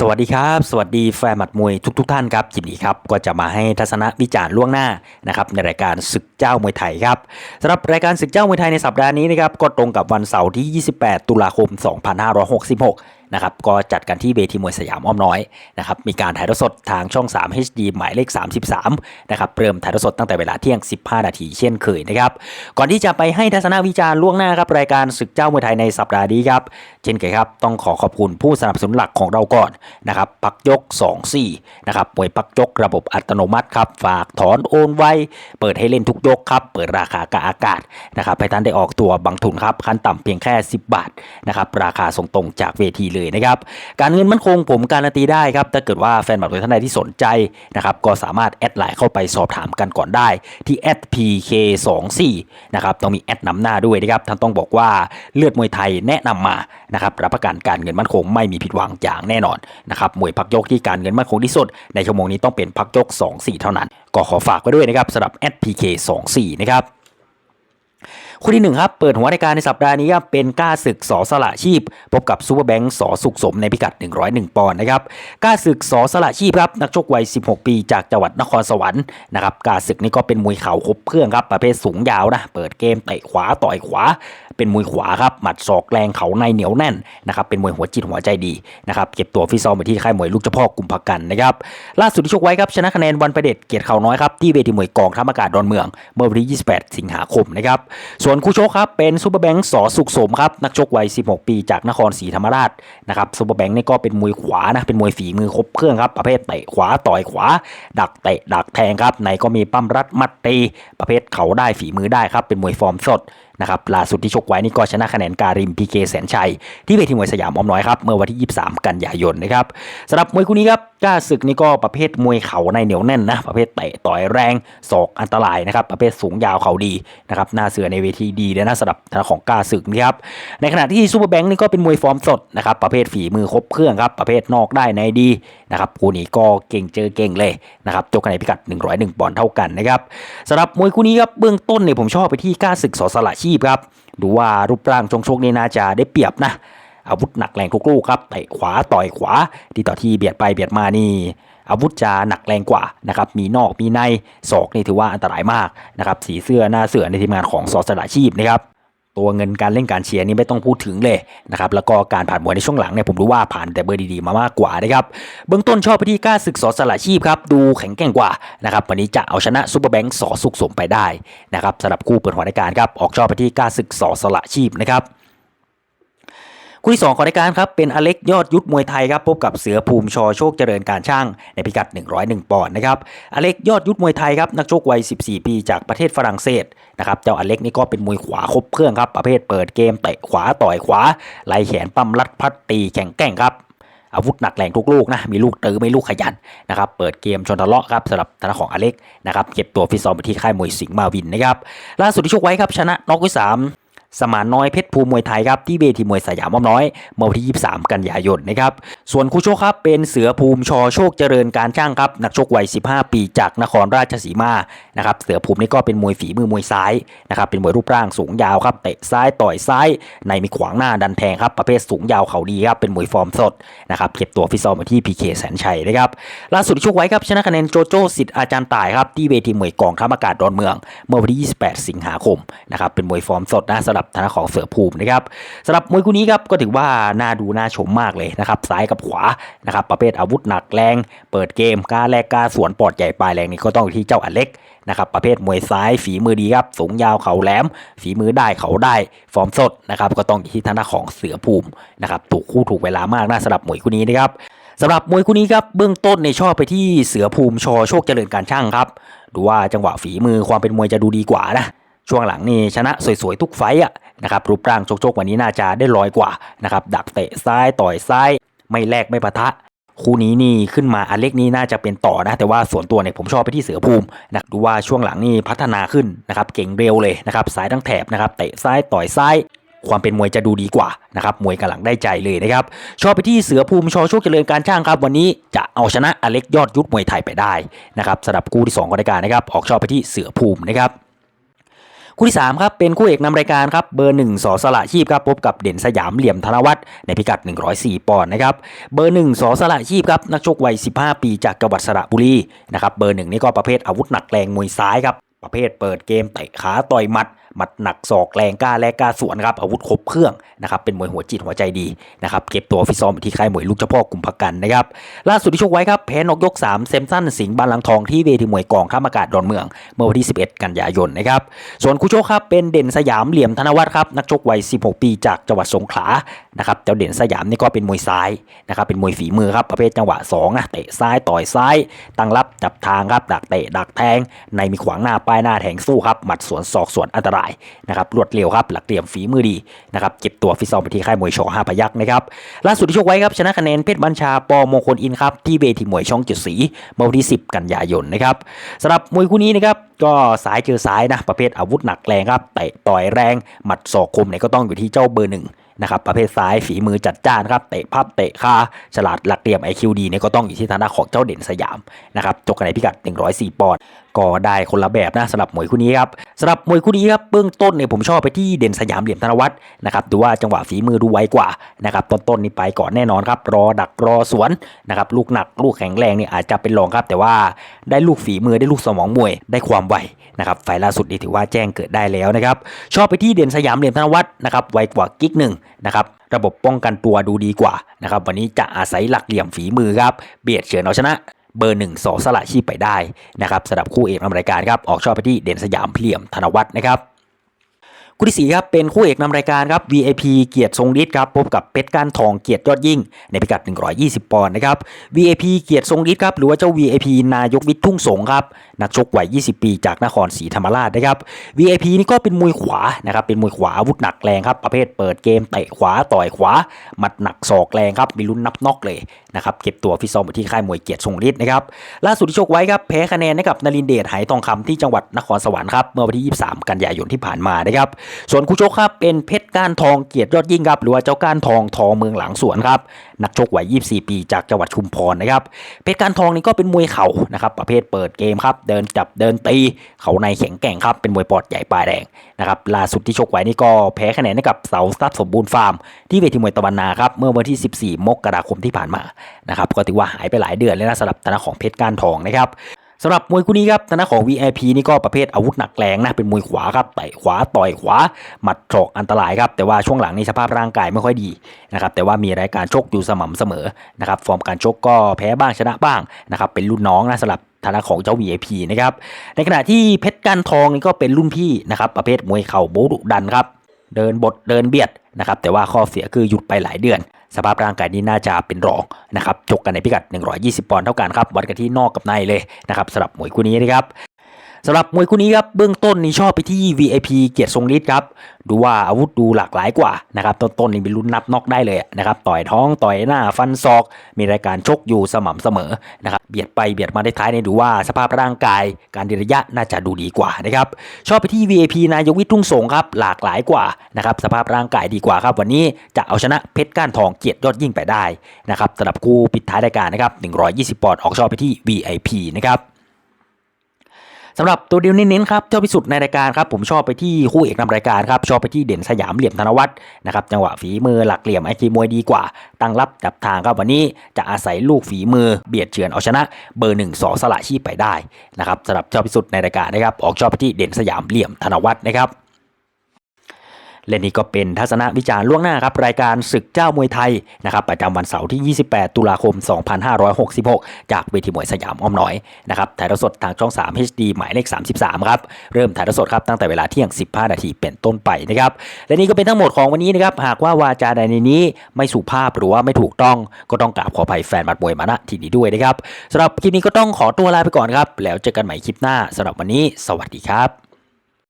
สวัสดีครับ สวัสดีแฟนหมัดมวยทุกๆทท่านครับยินดีครับก็จะมาให้ทัศนวิจารณ์ล่วงหน้านะครับในรายการศึกเจ้ามวยไทยครับสำหรับรายการศึกเจ้ามวยไทยในสัปดาห์นี้นะครับก็ตรงกับวันเสาร์ที่ 28 ตุลาคม 2566 นะครับก็จัดกันที่เวทีมวยสยามอ้อมน้อยนะครับมีการถ่ายทอดสดทางช่อง 3 HD หมายเลข 33นะครับเริ่มถ่ายทอดสดตั้งแต่เวลาเที่ยง 15 นาทีเช่นเคยนะครับก่อนที่จะไปให้ทัศนวิจารณ์ล่วงหน้าครับรายการศึกเจ้ามวยไทยในสัปดาห์นี้ครับเช่นเคยครับต้องขอขอบคุณผู้สนับสนุนหลักของเราก่อนนะครับพักยก 24นะครับมวยพักยกระบบอัตโนมัติครับฝากถอนโอนไวเปิดให้เล่นทุกยกครับเปิดราคากะอากาศนะครับให้ท่านได้ออกตัวบางทุนครับขั้นต่ำเพียงแค่ 10 บาทนะครับราคาส่งตรงจากเวทีเลยนะครับ การเงินมั่นคงผมการันตีได้ครับ ถ้าเกิดว่าแฟนบัตรท่านใดที่สนใจนะครับ ก็สามารถแอดไลน์เข้าไปสอบถามกันก่อนได้ที่ @pk24 นะครับ ต้องมีแอดนำหน้าด้วยนะครับ ท่านต้องบอกว่าเลือดมวยไทยแนะนำมานะครับ รับประกันการเงินมั่นคงไม่มีผิดหวังอย่างแน่นอนนะครับ มวยพักยกที่การเงินมั่นคงที่สุด ในชั่วโมงนี้ต้องเป็นพักยก 24 เท่านั้น ก็ขอฝากไว้ด้วยนะครับสำหรับ @pk24 นะครับ คู่ที่หนึ่งครับเปิดหัวรายการในสัปดาห์นี้ครับเป็นก้าศึกสอสละชีพ พบกับซูเปอร์แบงค์สอสุขสมในพิกัด 101 ปอนด์นะครับก้าศึกสอสละชีพครับนักชกวัย 16 ปี จากจังหวัดนครสวรรค์นะครับก้าศึกนี่ก็เป็นมวยเข่าครบเครื่องครับประเภทสูงยาวนะเปิดเกมเตะขวาต่อยขวา เป็นมวยขวาครับหมัดศอกแรงเขาในเหนียวแน่นนะครับเป็นมวยหัวจิตหัวใจดีนะครับเก็บตัวฟิซอมไปที่ค่ายมวยลูกเจ้าพ่อกุมภกันนะครับล่าสุดที่ชกไว้ครับชนะคะแนนวันประเด็จเกียรติเขาน้อยครับที่เวทีมวยกองทัพอากาศดอนเมืองเมื่อวันที่ 28 สิงหาคมนะครับส่วนคู่ชกครับเป็นซูเปอร์แบงค์สอสุขสมครับนักชกวัย 16 ปีจากนครศรีธรรมราชนะครับซูเปอร์แบงค์นี่ก็เป็นมวยขวานะเป็นมวยฝีมือครบเครื่องครับประเภทเตะขวาต่อยขวา ดักเตะดักแทงครับในก็มีปั้มรัดมัดตีประเภทเขาได้ฝีมือได้ครับเป็นมวยฟอร์มสด นะครับล่าสุดที่ชกไว้นี่ก็ชนะคะแนนการิมพีเคแสนชัย ที่เวทีมวยสยามอ้อมน้อยครับเมื่อวันที่ 23 กันยายนนะครับสำหรับมวยคู่นี้ครับกล้าศึกนี่ก็ประเภทมวยเข่าในเหนียวแน่นนะประเภทเตะต่อยแรงศอกอันตรายนะครับประเภทสูงยาวเข่าดีนะครับหน้าเสือในเวทีดีเลยนะสำหรับทางของกล้าศึกนะครับในขณะที่ซูเปอร์แบงค์นี่ก็เป็นมวยฟอร์มสดนะครับประเภทฝีมือครบเครื่องครับประเภทนอกได้ในดีนะครับคู่นี้ก็เก่งเจอเก่งเลยนะครับจบกันในพิกัด 101ปอนด์เท่ากันนะครับสำหรับมวยคู่นี้ครับเบื้องต้นเนี่ยผมชอบไปที่กล้าศึกสอสละชีพครับ ดูว่ารูปร่างชงชกนี่น่าจะได้เปรียบนะ อาวุธหนักแรงทุกลูกครับเตะขวาต่อยขวา ที่ต่อที่เบียดไปเบียดมานี่อาวุธจะหนักแรงกว่านะครับมีนอกมีในศอกนี่ถือว่าอันตรายมากนะครับสีเสื้อหน้าเสือในทีมงานของสอสระชีพนะครับ ตัวเงินการเล่นการเชียร์นี่ไม่ต้องพูดถึงเลยนะครับแล้วก็การผ่านมวยในช่วงหลังเนี่ยผมรู้ว่าผ่านแต่เบอร์ดีๆมามากกว่านะครับเบื้องต้นชอบไปที่กล้าศึกสอสละชีพครับดูแข็งแกร่งกว่านะครับวันนี้จะเอาชนะซูเปอร์แบงค์สอสุกสมไปได้นะครับสำหรับคู่เปิดหัวในการครับออกชอบไปที่กล้าศึกสอสละชีพนะครับ คู่ที่ 2 ของรายการครับ เป็นอเล็กยอดยุทธมวยไทยครับพบกับเสือภูมิชอโชคเจริญการช่างในพิกัด 101 ปอนด์นะครับอเล็กยอดยุทธมวยไทยครับนักชกวัย 14 ปีจากประเทศฝรั่งเศสนะครับเจ้าอเล็กนี่ก็เป็นมวยขวาครบเครื่องครับประเภทเปิดเกมเตะขวาต่อยขวาไล่แขนปั้มลัดพัดตีแข่งแกร่งครับอาวุธหนักแรงทุกลูกนะ มีลูกตื้อไม่ลูกขยันนะครับเปิดเกมชนทะเลาะครับสำหรับทางของอเล็กนะครับเก็บตัวฟิตซ้อมไปที่ค่ายมวยสิงห์มาวินนะครับล่าสุดที่ชกไว้ครับชนะน็อกไว้สาม สมานน้อยเพชรภูมิมวยไทยครับที่เวทีมวยสยามอ้อมน้อยเมื่อวันที่ 23 กันยายนนะครับส่วนคู่ชกครับเป็นเสือภูมิชอโชคเจริญการช่างครับนักชกวัย 15 ปีจากนครราชสีมานะครับเสือภูมินี่ก็เป็นมวยฝีมือมวยซ้ายนะครับเป็นมวยรูปร่างสูงยาวครับเตะซ้ายต่อยซ้ายในมีขวางหน้าดันแทงครับประเภทสูงยาวเขาดีครับเป็นมวยฟอร์มสดนะครับเก็บตัวฟิตซ้อมมาที่พีเคแสนชัยนะครับล่าสุดชกไว้ครับชนะคะแนนโจโจ้สิทธิ์อาจารย์ต่ายครับที่เวทีมวยกองทัพอากาศดอนเมือง เมื่อวันที่ 28 สิงหาคมนะครับเป็นมวยฟอร์มสดนะสำหรับทางด้านของเสือภูมินะครับสำหรับมวยคู่นี้ครับก็ถือว่าน่าดูน่าชมมากเลยนะครับซ้ายกับขวานะครับประเภทอาวุธหนักแรง เปิดเกมกล้าแลกกล้าสวนปอดใหญ่ปลายแรงนี่ก็ต้องอยู่ที่เจ้าอเล็กนะครับประเภทมวยซ้ายฝีมือดีครับสูงยาวเข่าแหลม ฝีมือได้เขาได้ ฟอร์มสดนะครับก็ต้องอยู่ที่ทางด้านของเสือภูมินะครับถูกคู่ถูกเวลามากนะสำหรับมวยคู่นี้นะครับสำหรับมวยคู่นี้ครับเบื้องต้นในชอบไปที่เสือภูมิชอโชคเจริญการช่างครับ ดูว่าจังหวะฝีมือความเป็นมวยจะดูดีกว่านะ ช่วงหลังนี่ชนะสวยๆทุกไฟอะนะครับรูปร่างโจกๆวันนี้น่าจะได้ลอยกว่านะครับดักเตะซ้ายต่อยซ้าย ไม่แลกไม่ปะทะ คู่นี้นี่ขึ้นมาอันเล็กนี่น่าจะเป็นต่อนะ แต่ว่าส่วนตัวเนี่ยผมชอบไปที่เสือภูมินะดูว่าช่วงหลังนี่พัฒนาขึ้นนะครับเก่งเร็วเลยนะครับสายทั้งแถบนะครับเตะซ้ายต่อยซ้ายความเป็นมวยจะดูดีกว่านะครับมวยกำลังได้ใจเลยนะครับชอบไปที่เสือภูมิชอโชคเจริญการช่างครับ วันนี้จะเอาชนะอเล็กยอดยุทธมวยไทยไปได้นะครับสำหรับคู่ที่สองของรายการนะครับออกชอบไปที่เสือภูมินะครับ คู่ที่3ครับเป็นคู่เอกนำรายการครับเบอร์1สอสละชีพครับพบกับเด่นสยามเหลี่ยมธนวัฒน์ในพิกัด 104 ปอนด์นะครับเบอร์1สอสละชีพครับนักชกวัย 15 ปีจากจังหวัดสระบุรีนะครับเบอร์1นี่ก็ประเภทอาวุธหนักแรงมวยซ้ายครับประเภทเปิดเกมเตะขาต่อยหมัดหมัดหนักศอกแรงกล้าแลกกล้าสวนครับอาวุธครบเครื่องนะครับเป็นมวยหัวจิตหัวใจดีนะครับเก็บตัวฟิซ้อมอยู่ที่ค่ายมวยลูกเจ้าพ่อกลุ่มพักกันนะครับล่าสุดที่ชกไว้ครับแพ้นกยก 3 เซมสันสิงห์บานลังทองที่เวทีมวยกองข้ามอากาศดอนเมือง เมื่อวันที่ 11 กันยายนนะครับส่วนคู่ชกครับเป็นเด่นสยามเหลี่ยมธนวัฒน์ครับนักชกวัย 16 ปีจากจังหวัดสงขลานะครับเจ้าเด่นสยามนี่ก็เป็นมวยซ้ายนะครับเป็นมวยฝีมือครับประเภทจังหวะ2นะเตะซ้ายต่อยซ้าย ตั้งรับจับทางครับดักเตะดักแทงในมีขวางหน้าป้ายหน้าแทงสู้ครับหมัดสวนศอกสวนอันตรายนะครับรวดเร็วครับหลักเหลี่ยมฝีมือดีนะครับเก็บตัวฟิตซ้อมไปที่ค่ายมวยชอห้าพยักษ์นะครับล่าสุดที่ชกไว้ครับชนะคะแนนเพชรบัญชาปอมงคลอินครับที่เวทีมวยช่องเจ็ดสีเมื่อวันที่ 10 กันยายนนะครับสำหรับมวยคู่นี้นะครับก็สายเจอสายนะประเภทอาวุธหนักแรงครับเตะต่อยแรงหมัดศอกคมเนี่ยก็ต้องอยู่ที่เจ้าเบอร์หนึ่งนะครับประเภทซ้ายฝีมือจัดจ้านครับเตะพับเตะคาฉลาดหลักเหลี่ยม IQ ดีเนี่ยก็ต้องอยู่ที่ทางด้านของเจ้าเด่นสยามนะครับจบกันในพิกัด 104 ปอนด์ ก็ได้คนละแบบนะสำหรับมวยคู่นี้ครับสำหรับมวยคู่นี้ครับเบื้องต้นเนี่ยผมชอบไปที่เด่นสยามเหลี่ยมธนวัฒน์นะครับดูว่าจังหวะฝีมือดูไวกว่านะครับต้นๆนนี่ไปก่อนแน่นอนครับรอดักรอสวนนะครับลูกหนักลูกแข็งแรงเนี่ยอาจจะเป็นรองครับ แต่ว่าได้ลูกฝีมือได้ลูกสมองมวยได้ความไวนะครับไฟล์ล่าสุดนี่ถือว่าแจ้งเกิดได้แล้วนะครับชอบไปที่เด่นสยามเหลี่ยมธนวัฒน์นะครับไวกว่ากิ๊กหนึ่งนะครับระบบป้องกันตัวดูดีกว่านะครับวันนี้จะอาศัยหลักเหลี่ยมฝีมือครับเบียดเฉือนเอาชนะ เบอร์หนึ่งสอสละชีพไปได้นะครับสำหรับคู่เอกนำรายการครับออกชอบไปที่เด่นสยามเพียมธนวัฒน์นะครับคู่ที่สี่ครับ เป็นคู่เอกนำรายการครับ VIP เกียรติทรงฤทธิ์ครับพบกับเพชรก้านทองเกียรติยอดยิ่ง ในพิกัด 120 ปอนด์นะครับ VIP เกียรติทรงฤทธิ์ครับหรือว่าเจ้า VIP นายกวิทย์ทุ่งสงครับ นักชกวัย 20 ปีจากนครศรีธรรมราชนะครับ VIP นี่ก็เป็นมวยขวานะครับเป็นมวยขวาอาวุธหนักแรงครับประเภทเปิดเกมเตะขวาต่อยขวาหมัดหนักศอกแรงครับมีลุ้นนับน็อกเลยนะครับเก็บตัวฟิซอมอยู่ที่ค่ายมวยเกียรติทรงฤทธิ์นะครับล่าสุดที่ชกไว้ครับแพ้คะแนนให้กับนรินเดชไหทองคำที่จังหวัดนครสวรรค์ครับเมื่อวันที่ 23 กันยายนที่ผ่านมานะครับส่วนคู่ชกครับเป็นเพชรก้านทองเกียรติยอดยิ่งครับหรือว่าเจ้าก้านทองทองเมืองหลังสวนครับนักชกวัย 24 ปีจากจังหวัดชุมพรนะครับเพชรก้านทองนี่ก็เป็นมวยเข่านะครับประเภทเปิดเกมครับเดินจับเดินตีเขาในแข็งแกร่งครับเป็นมวยปอดใหญ่ปลายแดงนะครับล่าสุดที่ชกไว้นี่ก็แพ้คะแนนให้กับเสาทรัพย์สมบูรณ์ฟาร์มที่เวทีมวยตะวันนาครับเมื่อวันที่ 14 มกราคมที่ผ่านมานะครับก็ถือว่าหายไปหลายเดือนเลยนะสำหรับทางด้านของเพชรก้านทองนะครับสำหรับมวยคู่นี้ครับทางด้านของ VIP นี่ก็ประเภทอาวุธหนักแรงนะ เป็นมวยขวาครับเตะขวาต่อยขวา หมัดศอกอันตรายครับ แต่ว่าช่วงหลังนี้สภาพร่างกายไม่ค่อยดีนะครับ แต่ว่ามีรายการชกอยู่สม่ำเสมอนะครับ ฟอร์มการชกก็แพ้บ้างชนะบ้างนะครับ เป็นรุ่นน้องนะสำหรับ ฐานะของเจ้า VIP นะครับ ในขณะที่เพชรก้านทองนี่ก็เป็นรุ่นพี่นะครับประเภทมวยเข่าโบดุดันครับ เดินบทเดินเบียดนะครับแต่ว่าข้อเสียคือหยุดไปหลายเดือน สภาพร่างกายนี้น่าจะเป็นรองนะครับชกกันในพิกัด 120 ปอนด์เท่ากันครับวัดกันที่นอกกับในเลยนะครับสำหรับมวยคู่นี้นะครับ สำหรับมวยคู่นี้ครับเบื้องต้นนี่ชอบไปที่ VIP เกียรติทรงฤทธิ์ครับดูว่าอาวุธดูหลากหลายกว่านะครับต้นๆนนี่เป็นลุ้นนับน็อกได้เลยนะครับต่อยท้องต่อยหน้าฟันศอก มีรายการชกอยู่สม่ำเสมอนะครับเบียดไปเบียดมาได้ท้ายเนี่ยดูว่าสภาพร่างกาย การดีระยะน่าจะดูดีกว่านะครับชอบไปที่ VIP นายกวิทุ่งสงครับหลากหลายกว่านะครับสภาพร่างกายดีกว่าครับ วันนี้จะเอาชนะเพชรก้านทองเกียรติยอดยิ่งไปได้นะครับสำหรับคู่ปิดท้ายรายการนะครับ120ปอนด์ออกชอบไปที่ VIP นะครับ สำหรับตัวเดียวเน้นๆครับเจ้าพิสุทธิ์ในรายการครับผมชอบไปที่คู่เอกนำรายการครับชอบไปที่เด่นสยามเหลี่ยมธนวัฒน์นะครับจังหวะฝีมือหลักเหลี่ยมไอคีมวยดีกว่า ตั้งรับจับทางครับวันนี้จะอาศัยลูกฝีมือเบียดเฉือนเอาชนะ เบอร์หนึ่งสองสละชีพไปได้นะครับสำหรับเจ้าพิสุทธิ์ในรายการนะครับออกชอบไปที่เด่นสยามเหลี่ยมธนวัฒน์นะครับ และนี่ก็เป็นทัศนวิจารณ์ล่วงหน้าครับ รายการศึกเจ้ามวยไทยนะครับประจำวันเสาร์ที่ 28 ตุลาคม 2566 จากเวทีมวยสยามอ้อมน้อยนะครับถ่ายทอดสดทางช่อง 3 HD หมายเลข 33 ครับเริ่มถ่ายทอดสดครับตั้งแต่เวลาเที่ยง 15 นาทีเป็นต้นไปนะครับและนี่ก็เป็นทั้งหมดของวันนี้นะครับหากว่าวาจาใดในนี้ไม่สุภาพหรือว่าไม่ถูกต้องก็ต้องกราบขออภัยแฟนบัดมวยมาณที่นี้ด้วยนะครับสำหรับคลิปนี้ก็ต้องขอตัวลาไปก่อนครับแล้วเจอกันใหม่คลิปหน้าสำหรับวันนี้ สวัสดีครับ